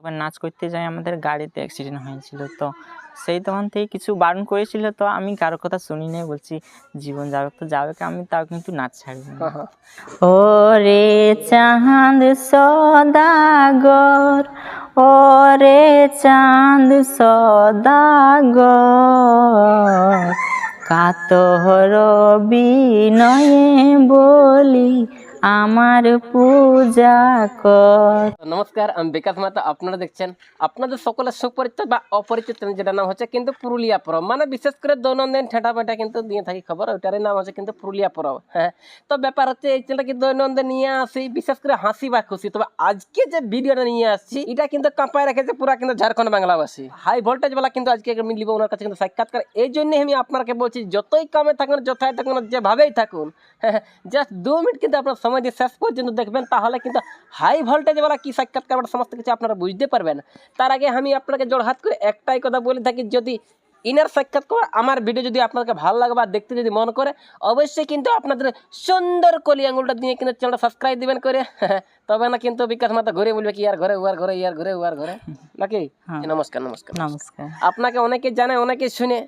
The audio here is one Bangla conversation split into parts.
একবার নাচ করতে যাই আমাদের গাড়িতে অ্যাক্সিডেন্ট হয়েছিল। তো সেই তখন থেকে কিছু বারণ করেছিল তো আমি কারও কথা শুনি নাই বলছি জীবন যাবে তো যাবে আমি তাও কিন্তু নাচ ছাড়ব না। ওরে চাঁদ সদাগর ও রে চাঁদ সদাগর কাতর বিনয়ে বলি আমার পূজা কর। নমস্কার, আমি বিকাশ মাতা আপনারা দেখছেন আপনাদের সকলের সুপরিচিত বা অপরিচিত যেটা নাম হচ্ছে কিন্তু পুরুলিয়া পরব। মানে বিশেষ করে দৈনন্দিন ঠেটা পেটা কিন্তু দিয়ে থাকি খবর, ওইটারই নাম হচ্ছে কিন্তু পুরুলিয়া পরব হ্যাঁ। তো ব্যাপার হচ্ছে এই চ্যানেলটা কিন্তু দৈনন্দিন নিয়ে আসি, বিশেষ করে হাসি বা খুশি। তবে আজকে যে ভিডিওটা নিয়ে আসছি, এটা কিন্তু কাঁপায় রেখেছে পুরা কিন্তু ঝাড়খণ্ড বাংলাবাসী। হাই ভোল্টেজ বেলা কিন্তু আজকে মিলিব ওনার কাছে কিন্তু সাক্ষাৎকার। এই জন্যই আমি আপনাকে বলছি, যতই কামে থাকুন যথায় থাকুন, যেভাবেই থাকুন হ্যাঁ জাস্ট দু মিনিট কিন্তু আপনার সময় দিয়ে শেষ পর্যন্ত দেখবেন তাহলে কিন্তু হাই ভোল্টেজওয়ালা কি সাক্ষাৎকার সমস্ত কিছু আপনারা বুঝতে পারবেন। তার আগে আমি আপনাকে জোড়হাত করে একটাই কথা বলে থাকি যদি ইনার সাক্ষাৎকার আমার ভিডিও যদি আপনাকে ভালো লাগে বা দেখতে যদি মন করে অবশ্যই কিন্তু আপনাদের সুন্দর কলি আঙুলটা দিয়ে কিন্তু চ্যানেলটা সাবস্ক্রাইব দিবেন করে। তবে না কিন্তু বিকাশ মাতা ঘুরে বলবে কি ইয়ার ঘরে উয়ার ঘরে ইয়ার ঘরে উয়ার ঘরে? নাকি? হ্যাঁ। নমস্কার নমস্কার। নমস্কার। আপনাকে অনেকে জানে অনেকে শুনে।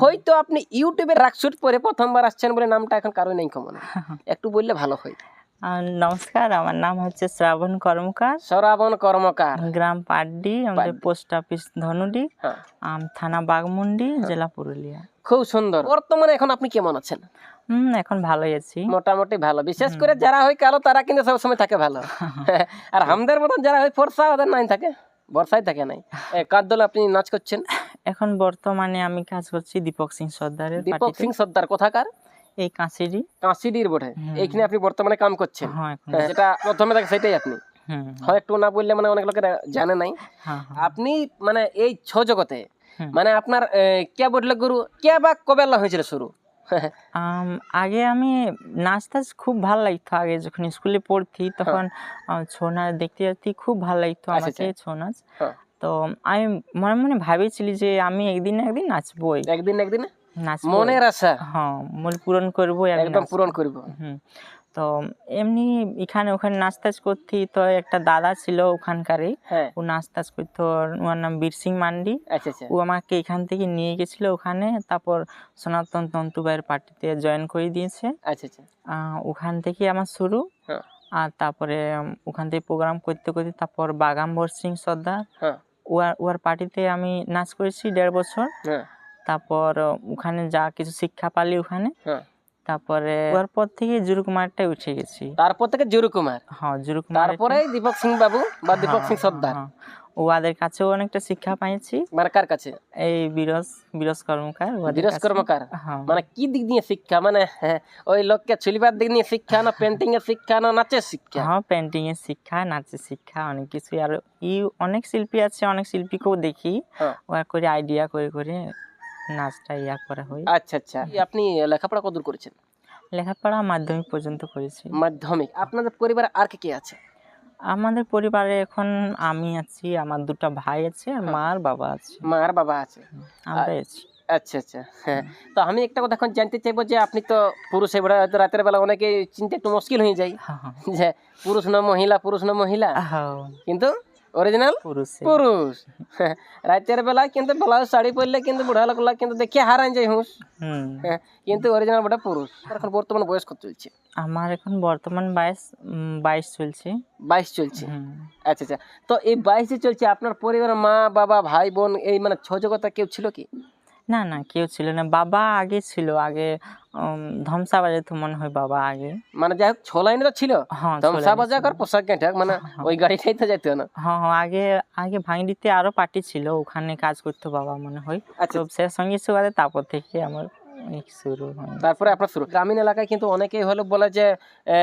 হয়তো আপনি ইউটিউবে রাকশুট পরে প্রথমবার আসছেন বলে নামটা এখন কারোই নেই কমন। একটু বললে ভালো হয়। নমস্কার আমার নাম হচ্ছে শ্রাবণ কর্মকার। শ্রাবণ কর্মকার। গ্রাম পাড্ডি আমাদের পোস্ট অফিস ধনুডি হ্যাঁ। আম, থানা বাগমুন্ডি জেলা পুরুলিয়া। খুব সুন্দর। বর্তমানে এখন আপনি কেমন আছেন? হুম এখন ভালোই আছি। মোটামুটি ভালো। বিশেষ করে যারা হয় কালো তারা কিন্তু সবসময় থাকে ভালো। আর আমাদের মতন যারা হয় ফর্সা ওদের নাই থাকে। বর্ষায় থাকে নাই। কার দলে আপনি নাচ করছেন? এখন বর্তমানে আমি কাজ করছি দীপক সিং সর্দারের দীপক সিং সর্দার কোথাকার? এই বটে। হুম। এইখানে আপনি বর্তমানে কাম করছেন। হ্যাঁ হ্যাঁ, যেটা প্রথমে থাকে সেটাই আপনি। হয় একটু না বললে মানে অনেক লোকেরা জানে নাই। হ্যাঁ আপনি মানে এই ছ জগতে মানে আপনার কে বললে গুরু কে বা কবে হয়েছিল শুরু? আগে আমি নাচ টাচ খুব ভালো লাগতো। আগে যখন স্কুলে পড়তি তখন ছৌ নাচ দেখতে যেতে খুব ভালো লাগতো হ্যাঁ। আচ্ছা, আমাকে ছৌ নাচ। তো আমি মনে মনে ভাবেছিলি যে আমি একদিন না একদিন নাচবই। একদিন একদিন? নাচবো মনের আশা। হ্যাঁ মূল পূরণ করব একদম পূরণ করব। তো এমনি এখানে ওখানে নাচ টাচ করতি তো একটা দাদা ছিল ওখানকারই। হ্যাঁ। ও নাচ টাচ করতো। ওর নাম বীর সিং মান্ডি। আচ্ছা আচ্ছা। ও আমাকে এখান থেকে নিয়ে গেছিল ওখানে। তারপর সনাতন তন্তু তন্তুবাইয়ের পার্টিতে জয়েন করে দিয়েছে। আচ্ছা ওখান থেকে আমার শুরু। হ্যাঁ। আর তারপরে ওখান থেকে প্রোগ্রাম করতে করতে তারপর বাগাম্বর সিং সর্দার। হ্যাঁ। ওয়ার ওয়ার পার্টিতে আমি নাচ করেছি দেড় বছর। হ্যাঁ। তারপর ওখানে যা কিছু শিক্ষা পালি ওখানে। হ্যাঁ। তারপরে পর থেকে জুরু কুমারটাই উঠে গেছি। তারপর থেকে জুরু কুমার? হ্যাঁ জুরু কুমার তারপরে দীপক সিং বাবু বা দীপক সিং সর্দার। ওদের কাছেও অনেকটা শিক্ষা পাইছি। মানে কার কাছে? এই বিরস বিরস কর্মকার কাছে। কর্মকার? হ্যাঁ। মানে কি দিক দিয়ে শিক্ষা? মানে হ্যাঁ, ওই লোককে চুলিবার দিক নিয়ে শিক্ষা না পেন্টিং এর শিক্ষা না নাচের শিক্ষা? হ্যাঁ পেন্টিং এর শিক্ষা নাচের শিক্ষা অনেক কিছু আর ই অনেক শিল্পী আছে অনেক শিল্পীকেও দেখি। হ্যাঁ। ওরা করে আইডিয়া করে করে নাচটা ইয়া করা হয়। আচ্ছা আচ্ছা। আপনি লেখাপড়া কদূর করেছেন? লেখাপড়া মাধ্যমিক পর্যন্ত করেছি। মাধ্যমিক। আপনাদের পরিবারে আর কে কে আছে? আমাদের পরিবারে এখন আমি আছি আমার দুটো ভাই আছে আর মা আর বাবা আছে। মা আর বাবা আছে। আমরা আছি। আচ্ছা আচ্ছা। হ্যাঁ। তো আমি একটা কথা এখন জানতে চাইব যে আপনি তো পুরুষ এবারে হয়তো রাতের বেলা অনেকে চিনতে একটু মুশকিল হয়ে যায়। হ্যাঁ, হ্যাঁ। যে পুরুষ না মহিলা পুরুষ না মহিলা। হ্যাঁ, কিন্তু অরিজিনাল পুরুষে পুরুষ। রাতের বেলায় কিন্তু ব্লাউজ শাড়ি পরলে কিন্তু বুড়া লোকলা কিন্তু দেখে হারান যায় হুম। হ্যাঁ, কিন্তু অরিজিনাল বটা পুরুষ। এখন বর্তমান বয়স কত চলছে? আমার এখন বর্তমান বাইশ উম, বাইশ চলছে। বাইশ চলছে? আচ্ছা আচ্ছা। তো এই বাইশে চলছে আপনার পরিবারের মা বাবা ভাই বোন এই মানে ছ জগতা কেউ ছিল কি? না না কেউ ছিল না। বাবা আগে ছিল আগে ধমসা বাজে তো মনে হয় বাবা আগে। মানে যাই হোক ছ লাইনে তো ছিল। হ্যাঁ বাজাক আর পোশাক মানে হ্যাঁ। ওই গাড়িটাই তো যেত না। হ্যাঁ হ্যাঁ আগে আগে ভাঙড়িতে আরও পার্টি ছিল ওখানে কাজ করতো বাবা মনে হয়। আচ্ছা। তো সে সঙ্গে সুবাদে তারপর থেকে আমার শুরু হয়। তারপরে আপনার শুরু। গ্রামীণ এলাকায় কিন্তু অনেকেই হলো বলে যে আহ,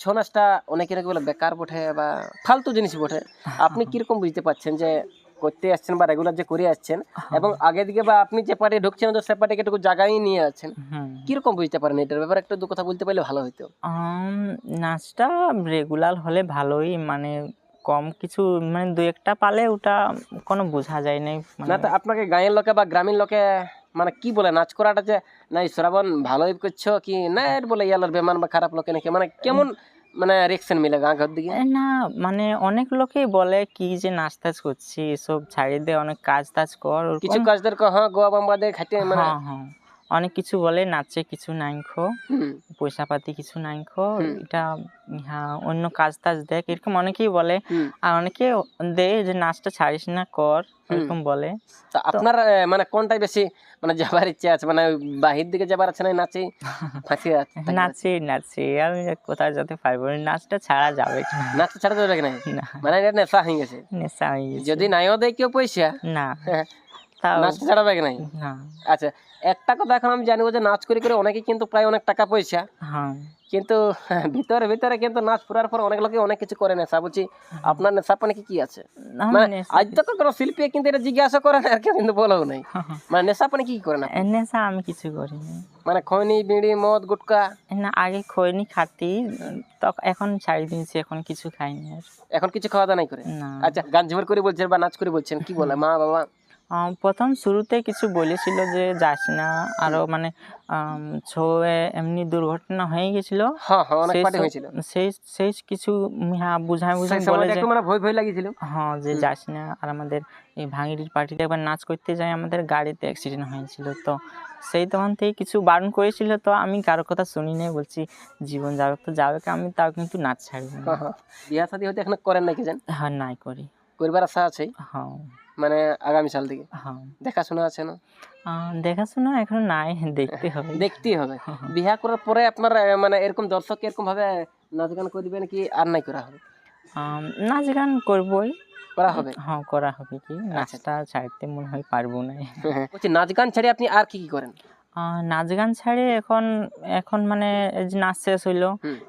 ছৌ নাচটা অনেকে নাকি বলে বেকার বটে বা ফালতু জিনিস বটে। আপনি কীরকম বুঝতে পারছেন যে করতে আসছেন বা রেগুলার যে করে আসছেন এবং আগে দিকে বা আপনি যে পার্টি ঢুকছেন তো সে পার্টিকে একটু জায়গায় নিয়ে আছেন কীরকম বুঝতে পারেন এটার ব্যাপারে? একটু দু কথা বলতে পারলে ভালো হতো নাচটা রেগুলার হলে ভালোই মানে কম কিছু মানে দু একটা পালে ওটা কোনো বোঝা যায় নাই মানে না তো আপনাকে গাঁয়ের লোকে বা গ্রামীণ লোকে মানে কি বলে? নাচ করাটা যে না শ্রাবণ ভালোই করছ কি? না এর বলে ইয়ালোর বেমান বা খারাপ লোকে নাকি? মানে কেমন মানে রিয়াকশন মিলে গা ঘর দিকে না মানে অনেক লোকেই বলে কি যে নাচ টাচ করছি এসব ছাড়িয়ে দে অনেক কাজ টাজ কর। কিছু কাজ দরকার হ্যাঁ গোয়া বাম্বাদের দিয়ে মানে হ্যাঁ হ্যাঁ অনেক কিছু বলে নাচে কিছু নাই খো হুম, পয়সা পাতি কিছু নাই খো হুম। এটা হ্যাঁ অন্য কাজ টাজ দেখ এরকম অনেকেই বলে। আর অনেকে দে যে নাচটা ছাড়িস না কর এরকম বলে। আপনার মানে কোনটাই বেশি মানে যাবার ইচ্ছা আছে? মানে বাহির দিকে যাবার আছে না নাচে? ফাঁসি নাচে নাচে আমি কোথাও যেতে পারব? নাচটা ছাড়া যাবে কি না? নাচ ছাড়া যাবে না। মানে এটা নেশা হয়ে গেছে। নেশা হয়ে গেছে। যদি নাইও দেয় কেউ পয়সা। না। নাচ ছাড়াবে কি নাই? না। আচ্ছা একটা কথা এখন আমি জানব যে নাচ করে করে অনেকে কিন্তু প্রায় অনেক টাকা পয়সা। হ্যাঁ। কিন্তু ভিতরে ভিতরে কিন্তু নাচ পুরার পর অনেক লোকে অনেক কিছু করে নেশা বুঝছি? আপনার নেশা পানি কি কি আছে? মানে আজ তক কোনো শিল্পী কিন্তু এটা জিজ্ঞাসা করে না কিন্তু বলেও নাই। মানে নেশা পানি কি কি করে না নেশা আমি কিছু মানে খৈনি বিড়ি মদ গুটকা? না আগে খৈনি খাতি এখন ছাড়ি দিয়েছি এখন কিছু এখন কিছু খাওয়া দাওয়া নাই করে? আচ্ছা গান ঝুমর করে বলছেন বা নাচ করে বলছেন কি বলে? মা বাবা? আম, প্রথম শুরুতে কিছু বলেছিল যে যাস না। আরও মানে এমনি দুর্ঘটনা হয়ে গেছিল। হ্যাঁ হ্যাঁ সেই কিছু হ্যাঁ বলে যে মানে ভয় ভয় লাগিয়েছিল হ্যাঁ যে যাস না আর আমাদের এই ভাঙিরির পার্টিতে একবার নাচ করতে যাই আমাদের গাড়িতে অ্যাক্সিডেন্ট হয়েছিল। তো সেই তখন থেকে কিছু বারণ করেছিল। তো আমি কারও কথা শুনি নাই বলছি জীবন যাবে তো যাবে আমি তাও কিন্তু নাচ ছাড়বো না। হ্যাঁ বিয়া শাদী হয়তো এখন করেন নাকি জান? হ্যাঁ নাই করি। করবার আশা আছে। হ্যাঁ। মানে আগামী সাল থেকে। হ্যাঁ। দেখাশোনা আছে না? দেখাশোনা এখন নাই দেখতে হবে। দেখতেই হবে। বিয়া করার পরে আপনার মানে এরকম দর্শক এরকম ভাবে নাচ গান করবেন কি আর নাই করা হবে? নাচ গান করবই। করা হবে? হ্যাঁ করা হবে কি? আচ্ছা। নাচটা ছাড়তে মনে হয় পারব না। বলছি নাচ গান ছেড়ে আপনি আর কি কি করেন? নাচ গান ছাড়ে এখন এখন মানে নাচ শেষ হইল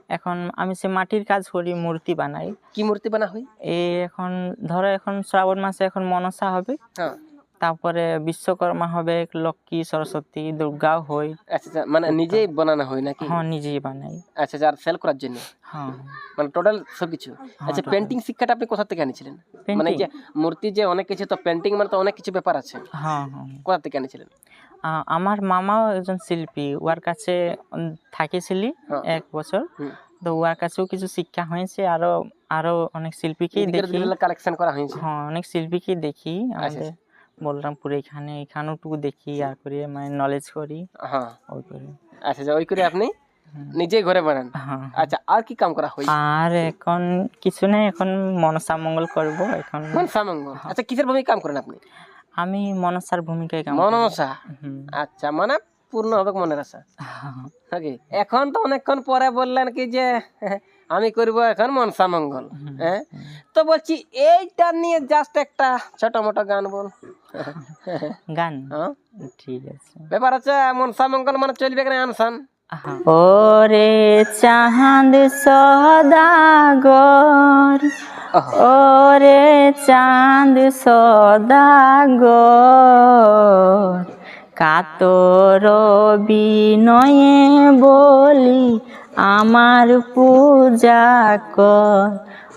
এখন আমি সে মাটির কাজ করি মূর্তি বানাই। কি মূর্তি বানা হয়? এই এখন ধরো এখন শ্রাবণ মাসে এখন মনসা হবে হ্যাঁ। তারপরে বিশ্বকর্মা হবে লক্ষ্মী সরস্বতী দুর্গা হয়। আচ্ছা আচ্ছা মানে নিজেই বানানো হয় নাকি? হ্যাঁ নিজেই বানাই। আচ্ছা আচ্ছা আর সেল করার জন্য? হ্যাঁ। মানে টোটাল সবকিছু? আচ্ছা total। পেন্টিং শিক্ষাটা আপনি কোথা থেকে আনিছিলেন? মানে যে মূর্তি যে অনেক কিছু তো পেন্টিং মানে তো অনেক কিছু ব্যাপার আছে। হ্যাঁ হ্যাঁ। কোথা থেকে আনিছিলেন? আমার মামাও একজন শিল্পী। ওর কাছে থাকিছিলি হ্যাঁ। এক বছর। তো ওর কাছেও কিছু শিক্ষা হয়েছে আরও আরও অনেক শিল্পীকেই দেখি। কালেকশন করা হয়েছে। হ্যাঁ অনেক শিল্পীকেই দেখি। আমাদের বলরামপুরে এখানে এখানেও টুকু দেখি আর করি মানে নলেজ করি। হ্যাঁ। ওই করি। আচ্ছা আচ্ছা ওই করে আপনি নিজে ঘরে বানান। হ্যাঁ। আচ্ছা আর কি কাম করা হয় আর এখন কিছু নেই এখন মনসা মঙ্গল করব এখন মনসা মঙ্গল। আচ্ছা কিসের ভূমি কাম করেন আপনি? আমি মনসার ভূমিকায় কাম মনসা? আচ্ছা মানে পূর্ণ হবে মনের আশা নাকি? এখন তো অনেকক্ষণ পরে বললেন কি যে আমি করব এখন মনসা মঙ্গল হ্যাঁ? তো বলছি এইটা নিয়ে জাস্ট একটা ছোট মোটো গান বল। গান? হ্যাঁ। ঠিক আছে। ব্যাপার আছে মনসা মঙ্গল মানে চলবে কেন আনসান? ওরে চাঁদ সদাগর ওরে চাঁদ সদাগর কাতর বিনয়ে বলি আমার পূজা কর।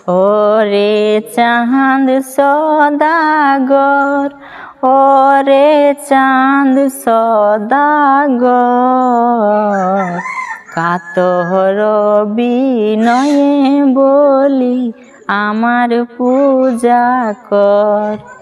ওরে চাঁদ সদাগর ওরে চাঁদ সদাগর কাতর বিনয়ে বলি আমার পূজা কর